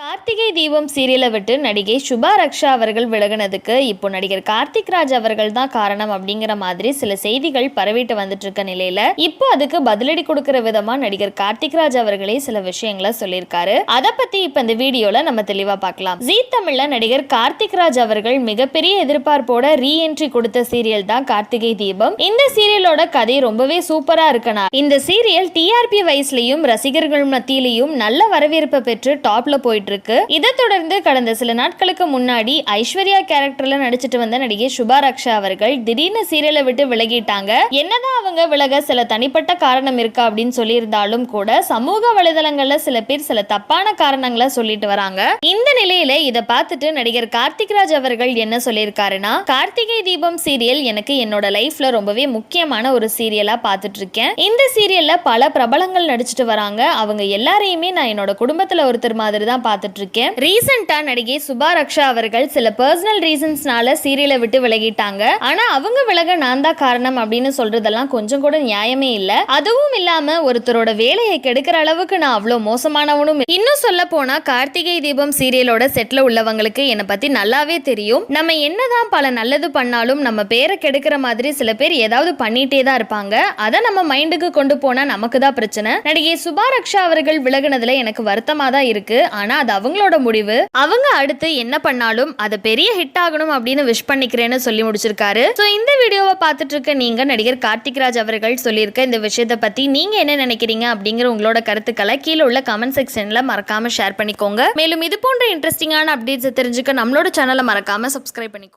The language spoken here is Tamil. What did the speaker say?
கார்த்திகை தீபம் சீரியலை விட்டு நடிகை சுபா ரக்ஷா அவர்கள் விலகினதுக்கு இப்போ நடிகர் கார்த்திக் ராஜ் அவர்கள் தான் காரணம் அப்படிங்கிற மாதிரி சில செய்திகள் பரவிட்டு வந்துட்டு இருக்க நிலையில இப்போ அதுக்கு பதிலடி கொடுக்கிற விதமா நடிகர் கார்த்திக் ராஜ் அவர்களே சில விஷயங்களை சொல்லியிருக்காரு. அதை பத்தி இப்ப இந்த வீடியோல நம்ம தெளிவா பார்க்கலாம். ஜீ தமிழ்ல நடிகர் கார்த்திக் ராஜ் அவர்கள் மிகப்பெரிய எதிர்பார்ப்போட ரீஎன்ட்ரி கொடுத்த சீரியல் தான் கார்த்திகை தீபம். இந்த சீரியலோட கதை ரொம்பவே சூப்பரா இருக்கனா? இந்த சீரியல் டிஆர்பி வயசுலயும் ரசிகர்கள் மத்தியிலையும் நல்ல வரவேற்பை பெற்று டாப்ல போயிட்டு இருக்கு. இதை தொடர்ந்து கடந்த சில நாட்களுக்கு முன்னாடி ஐஸ்வர்யா கேரக்டர்ல நடிச்சிட்டு வந்த நடிகை சுபா ரக்ஷா அவர்கள் திடீர்னு சீரியலை விட்டு விலகிட்டாங்க. என்னதான் அவங்க விலக சில தனிப்பட்ட காரணம் இருக்கா அப்படின்னு சொல்லியிருந்தாலும் கூட சமூக வலைதளங்கள்ல சில பேர் சில தப்பான காரணங்களை சொல்லிட்டு வராங்க. இந்த நிலையில இதை பார்த்துட்டு நடிகர் கார்த்திக் ராஜ் அவர்கள் என்ன சொல்லியிருக்காருன்னா கார்த்திகை தீபம் சீரியல் எனக்கு என்னோட லைஃப்ல ரொம்பவே முக்கியமான ஒரு சீரியலா பார்த்துட்டு இருக்கேன் இந்த சீரியல்ல பல பிரபலங்கள் நடிச்சிட்டு வராங்க. அவங்க எல்லாரையுமே நான் என்னோட குடும்பத்துல ஒருத்தர் மாதிரி தான் பார்த்துட்டு இருக்கேன் ரீசெண்டா நடிகை சுபா ரக்ஷா அவர்கள் சில பர்சனல் ரீசன்ஸ்னால சீரியலை விட்டு விலகிட்டாங்க. ஆனா அவங்க விலக நான் தான் காரணம் அப்படின்னு சொல்றதெல்லாம் கொஞ்சம் கூட நியாயமே இல்ல. அதுவும் இல்லாம ஒருத்தரோட வேலையை கெடுக்கிற அளவுக்கு நான் அவ்வளோ மோசமானவனும் இன்னும் சொல்ல போனா கார்த்திகை தீபம் சீரியலோட செட்ல உள்ளவங்களுக்கு என்னை பத்தி நல்லாவே தெரியும். நம்ம என்னதான் பல நல்லது பண்ணாலும் நம்ம பேரை கெடுக்கிற மாதிரி சில பேர் ஏதாவது பண்ணிட்டே தான் இருப்பாங்க. அதை நம்ம மைண்டுக்கு கொண்டு போனா நமக்கு தான் பிரச்சனை. நடிகை சுபா ரக்ஷா அவர்கள் விலகுனதுல எனக்கு வருத்தமா தான் இருக்கு. ஆனா அது அவங்களோட முடிவு. அவங்க அடுத்து என்ன பண்ணாலும் அதை பெரிய ஹிட் ஆகணும் அப்படின்னு விஷ் பண்ணிக்கிறேன்னு சொல்லி முடிச்சிருக்காரு. ஸோ இந்த வீடியோவை பார்த்துட்டு இருக்க நீங்க நடிகர் கார்த்திக் ராஜ் அவர்கள் சொல்லியிருக்க இந்த விஷயத்தை பத்தி நீங்க என்ன நினைக்கிறீங்க அப்படிங்கிற உங்களோட கருத்துக்களை கீழே உள்ள கமெண்ட் செக்ஷன்ல மறக்காம ஷேர் பண்ணிக்கோங்க. மேலும் இது போன்ற இன்ட்ரெஸ்டிங்கான அப்டேட்ஸ் தெரிஞ்சுக்க நம்மளோட சேனலை மறக்காம சப்ஸ்கிரைப் பண்ணிக்கோங்க.